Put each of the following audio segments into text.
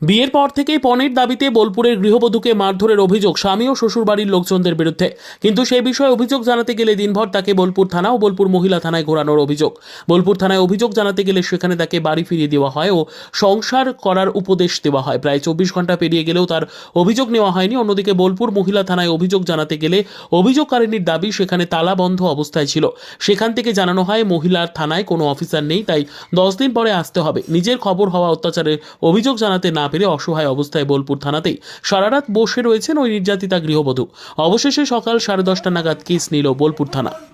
বিয়ের পর থেকেই পণের দাবিতে বোলপুরের গৃহবধূকে মারধরের অভিযোগ স্বামী ও শ্বশুরবাড়ির লোকজনদের বিরুদ্ধে। কিন্তু সেই বিষয়ে অভিযোগ জানাতে গেলে দিনভর তাকে বোলপুর থানা ও বোলপুর মহিলা থানায় ঘোরানোর অভিযোগ। বোলপুর থানায় অভিযোগ জানাতে গেলে সেখানে তাকে বাড়ি ফিরিয়ে দেওয়া হয় ও সংসার করার উপদেশ দেওয়া হয়। প্রায় চব্বিশ ঘণ্টা পেরিয়ে গেলেও তার অভিযোগ নেওয়া হয়নি। অন্যদিকে বোলপুর মহিলা থানায় অভিযোগ জানাতে গেলে অভিযোগকারিনীর দাবি সেখানে তালা বন্ধ অবস্থায় ছিল। সেখান থেকে জানানো হয় মহিলার থানায় কোনো অফিসার নেই, তাই দশ দিন পরে আসতে হবে। নিজের খবর হওয়া অত্যাচারের অভিযোগ জানাতে না পেরে অসহায় অবস্থায় বোলপুর থানাতেই সারারাত বসে রয়েছেন ওই নির্যাতিতা গৃহবধূ। অবশেষে সকাল সাড়ে দশটা নাগাদ কেস নিল বোলপুর থানা।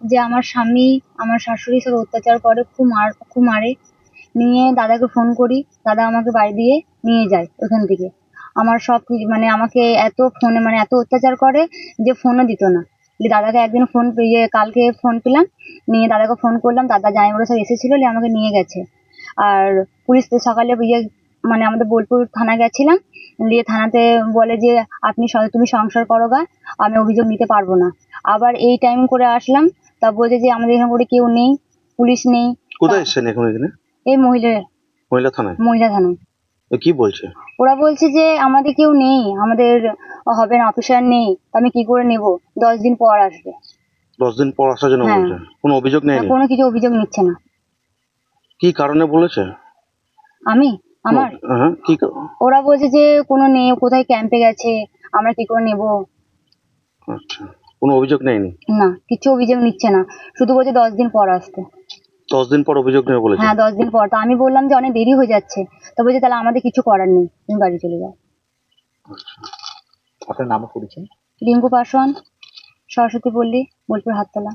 যে আমার স্বামী, আমার শাশুড়ির সাথে অত্যাচার করে, খুব মার, খুব মারে। নিয়ে দাদাকে ফোন করি, দাদা আমাকে বাড়ি দিয়ে নিয়ে যায় ওখান থেকে। আমার সব কিছু মানে আমাকে এত ফোনে মানে এত অত্যাচার করে যে ফোনও দিত না। দাদাকে একদিন ফোন ইয়ে কালকে ফোন পেলাম, নিয়ে দাদাকে ফোন করলাম, দাদা জামাইবাবু সব এসেছিল আমাকে নিয়ে গেছে। আর পুলিশ সকালে ইয়ে মানে আমাদের বোলপুর থানা গেছিলাম, দিয়ে থানাতে বলে যে, আপনি তুমি সংসার করো গা, আমি অভিযোগ নিতে পারব না। আবার এই টাইম করে আসলাম তা বলছে যে আমাদের এখানে করে কেউ নেই পুলিশ নেই। কোথায় এসছেন এখন এখানে? এই মহিলা মহিলা থানায়? মহিলা থানায়। কি বলছে? ওরা বলছে যে আমাদের কেউ নেই আমাদের হবে না অফিসার নেই তা আমি কি করে নেব? দশ দিন পর আসবে। দশ দিন পর আসার জন্য হ্যাঁ। বলছে? কোনো অভিযোগ নেই কোনো কিছু অভিযোগ নিচ্ছে না। কি কারণে বলেছে? আমি? আমার? হ্যাঁ কি ওরা বলছে যে কোনো নেই কোথায় ক্যাম্পে গেছে আমরা কি করে নেব? আচ্ছা। কোনো অভিযোগ নেয়নি? না কিছু অভিযোগ নিচ্ছে না। শুধু বলছে দশ দিন পর আসতে। দশ দিন পর অভিযোগ নেবে বলেছে? হ্যাঁ দশ দিন পর। তো আমি বললাম যে অনেক দেরি হয়ে যাচ্ছে। তো বলছে তাহলে আমাদের কিছু করার নেই। তুমি বাড়ি চলে যাও। আপনার নাম পরিচয় রিঙ্কু পাশোয়ান সরস্বতী পল্লী বোলপুর হাততলা।